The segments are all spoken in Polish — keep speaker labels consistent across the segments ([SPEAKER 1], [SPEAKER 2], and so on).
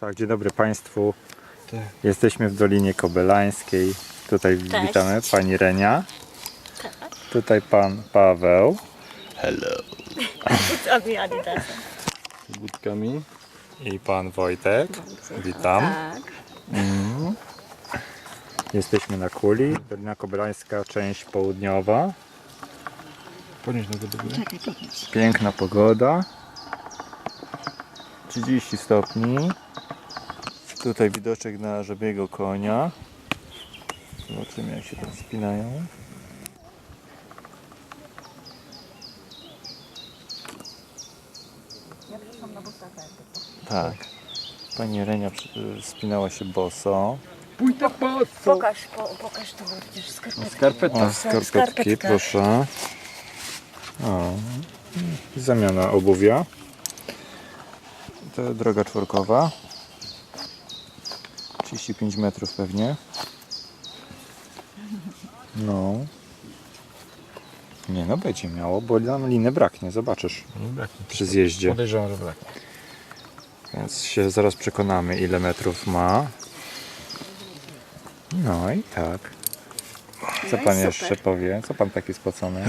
[SPEAKER 1] Tak, dzień dobry Państwu.
[SPEAKER 2] Tak.
[SPEAKER 1] Jesteśmy w Dolinie Kobelańskiej. Tutaj
[SPEAKER 3] Cześć.
[SPEAKER 1] witamy Pani Renia. Tutaj Pan Paweł.
[SPEAKER 3] Adidasa.
[SPEAKER 2] Z budkami.
[SPEAKER 1] I Pan Wojtek. Witam.
[SPEAKER 3] Tak.
[SPEAKER 1] Jesteśmy na Kuli. Dolina Kobelańska, część południowa.
[SPEAKER 2] Podnieś
[SPEAKER 3] podnieś.
[SPEAKER 1] Piękna pogoda. 30 stopni. Tutaj widoczek na żebiego konia. Zobaczymy jak się tam spinają.
[SPEAKER 3] Ja przyszłam na bosaka.
[SPEAKER 1] Tak. Pani Renia przy- spinała się boso.
[SPEAKER 2] Pójdę po
[SPEAKER 3] Pokaż, po, pokaż to, bo przecież skarpetki.
[SPEAKER 2] Skarpeta.
[SPEAKER 1] O, skarpetki,
[SPEAKER 3] Skarpetka.
[SPEAKER 1] proszę. O, zamiana obuwia. To droga czworkowa. 35 metrów pewnie. No. Nie no, będzie miało, bo nam liny braknie, zobaczysz przy zjeździe.
[SPEAKER 2] Podejrzewam, że brak.
[SPEAKER 1] Więc się zaraz przekonamy, ile metrów ma. No i tak. Co
[SPEAKER 3] No i
[SPEAKER 1] pan
[SPEAKER 3] super.
[SPEAKER 1] jeszcze powie? Co pan taki spocony?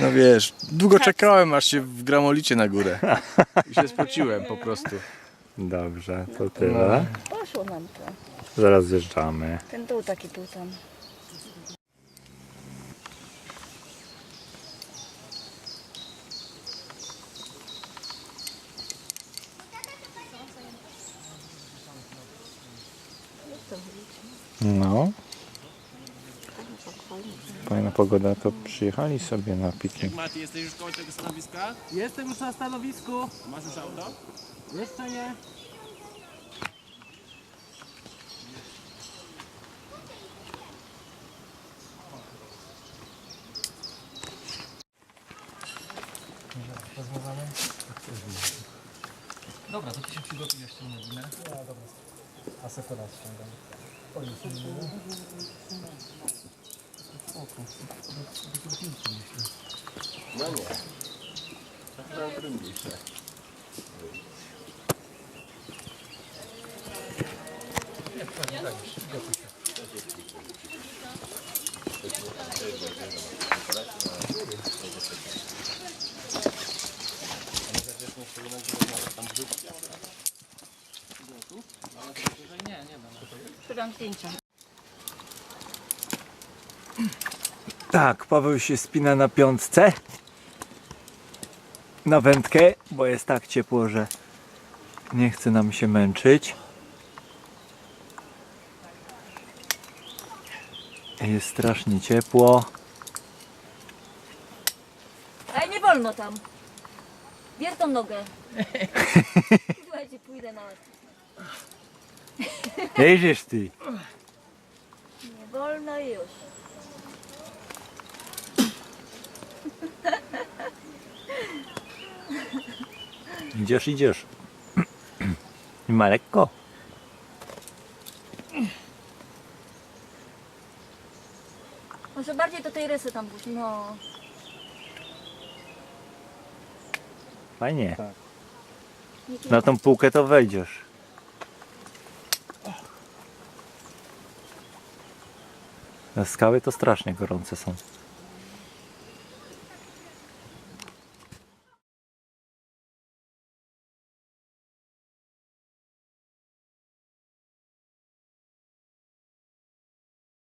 [SPEAKER 2] No wiesz, długo czekałem aż się w gramolicie na górę. I się spociłem po prostu.
[SPEAKER 1] Dobrze, to tyle.
[SPEAKER 3] Poszło nam to.
[SPEAKER 1] Zaraz zjeżdżamy.
[SPEAKER 3] Ten dół taki tu tam.
[SPEAKER 1] No. Fajna pogoda, to przyjechali sobie na piknik.
[SPEAKER 4] Mati, jesteś już koło tego stanowiska?
[SPEAKER 5] Jestem już na stanowisku.
[SPEAKER 4] Masz już auto?
[SPEAKER 5] Jeszcze nie. Dobra, to ty się przygotuj jeszcze na godzinę. No dobra. A sekura ściągam.
[SPEAKER 3] Szukam zdjęcia.
[SPEAKER 1] Tak, Paweł się spina na piątce. Na wędkę, bo jest tak ciepło, że nie chce nam się męczyć. Jest strasznie ciepło.
[SPEAKER 3] Ej, nie wolno tam. Bierz tą nogę. Słuchajcie, pójdę na...
[SPEAKER 1] Jedziesz ty.
[SPEAKER 3] Nie wolno już.
[SPEAKER 1] Idziesz, idziesz. I ma lekko.
[SPEAKER 3] Może bardziej do tej rysy tam pójść. No.
[SPEAKER 1] Fajnie.
[SPEAKER 3] Nie
[SPEAKER 1] Na tą półkę to wejdziesz. Na skały to strasznie gorące są.